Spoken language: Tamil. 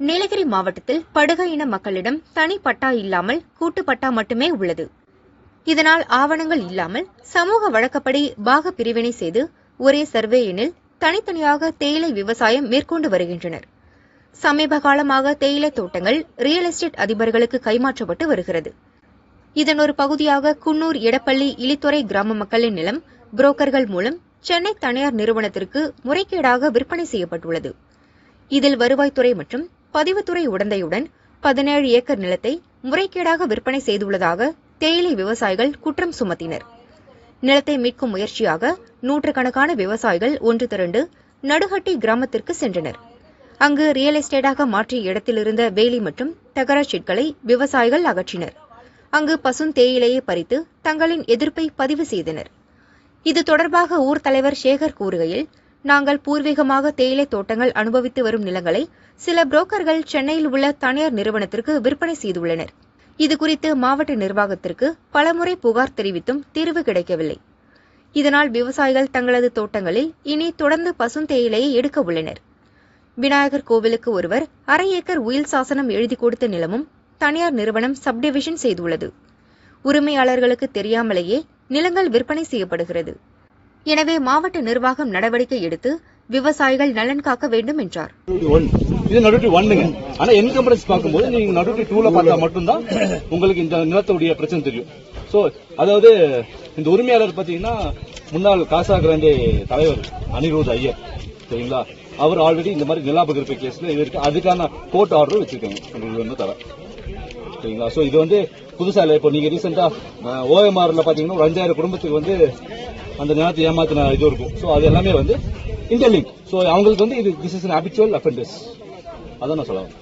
நீலகிரி மாவட்டத்தில் படுகை இன மக்களிடம் தனி பட்டா இல்லாமல் கூட்டு பட்டா மட்டுமே உள்ளது. இதனால் ஆவணங்கள் இல்லாமல் சமூக வழக்கப்படி பாக பிரிவினை செய்து ஒரே சர்வே எண்ணில் தனித்தனியாக தேயிலை விவசாயம் மேற்கொண்டு வருகின்றனர். சமீப காலமாக தேயிலை தோட்டங்கள் ரியல் எஸ்டேட் அதிபர்களுக்கு கைமாற்றப்பட்டு வருகிறது. இதன் ஒரு பகுதியாக குன்னூர் எடப்பள்ளி இலித்துறை கிராம மக்களின் நிலம் புரோக்கர்கள் மூலம் சென்னை தனியார் நிறுவனத்திற்கு முறைகேடாக விற்பனை செய்யப்பட்டுள்ளது. இதில் வருவாய்த்துறை மற்றும் பதிவுத்துறை உடந்தையுடன் பதினேழு ஏக்கர் நிலத்தை முறைகேடாக விற்பனை செய்துள்ளதாக தேயிலை விவசாயிகள் குற்றம் சுமத்தினர். நிலத்தை மீட்கும் முயற்சியாக நூற்றுக்கணக்கான விவசாயிகள் ஒன்று திரண்டு நடுகட்டி கிராமத்திற்கு சென்றனர். அங்கு ரியல் எஸ்டேட்டாக மாற்றிய இடத்திலிருந்த வேலி மற்றும் தகர ஷீட்களை விவசாயிகள் அகற்றினர். அங்கு பசும் தேயிலையை பறித்து தங்களின் எதிர்ப்பை பதிவு செய்தனர். இது தொடர்பாக ஊர் தலைவர் சேகர் கூறுகையில் நாங்கள் பூர்வீகமாக தேயிலை தோட்டங்கள் அனுபவித்து வரும் நிலங்களை சில புரோக்கர்கள் சென்னையில் உள்ள தனியார் நிறுவனத்திற்கு விற்பனை செய்துள்ளனர். இதுகுறித்து மாவட்ட நிர்வாகத்திற்கு பலமுறை புகார் தெரிவித்தும் தீர்வு கிடைக்கவில்லை. இதனால் விவசாயிகள் தங்களது தோட்டங்களில் இனி தொடர்ந்து பசுந்தேயிலையை எடுக்க உள்ளனர். விநாயகர் கோவிலுக்கு ஒருவர் அரை ஏக்கர் உயில் சாசனம் எழுதி கொடுத்த நிலமும் தனியார் நிறுவனம் சப்டிவிஷன் செய்துள்ளது. உரிமையாளர்களுக்கு தெரியாமலேயே நிலங்கள் விற்பனை செய்யப்படுகிறது. எனவே மாவட்ட நிர்வாகம் நடவடிக்கை எடுத்து விவசாயிகள் நலன் காக்க வேண்டும் என்றார். இது நடுட்டி ஒன்னுங்க. ஆனா என்கம்பரன்ஸ் பார்க்கும்போது நீங்க நடுட்டி டூல பார்த்தா மட்டும்தான் உங்களுக்கு இந்த நிலத்துடைய பிரச்சனை தெரியும். சோ அதாவது இந்த உரிமையாளர் பாத்தீங்கன்னா முன்னாள் காசா கிராண்டே தலைவர் அனிருத் ஐயர் சரிங்களா? அவர் ஆல்ரெடி இந்த மாதிரி நிலாபகிர்ப்பு கேஸ்ல இருக்கு. அதுக்கான கோர்ட் ஆர்டர் வச்சிருக்காங்க. உங்களுக்கு வந்து தர சரிங்களா சோ இது வந்து புதுசா இல்ல. இப்போ நீங்க ரீசெண்டாக ஓஎம்ஆரில் பாத்தீங்கன்னா ஒரு அஞ்சாயிரம் குடும்பத்துக்கு வந்து அந்த நேரத்தை ஏமாத்தின இது இருக்கும் சோ அது எல்லாமே வந்து இன்டர்லிங்க் சோ அவங்களுக்கு வந்து இது this is an habitual offenders அதான் நான் சொல்லுவேன்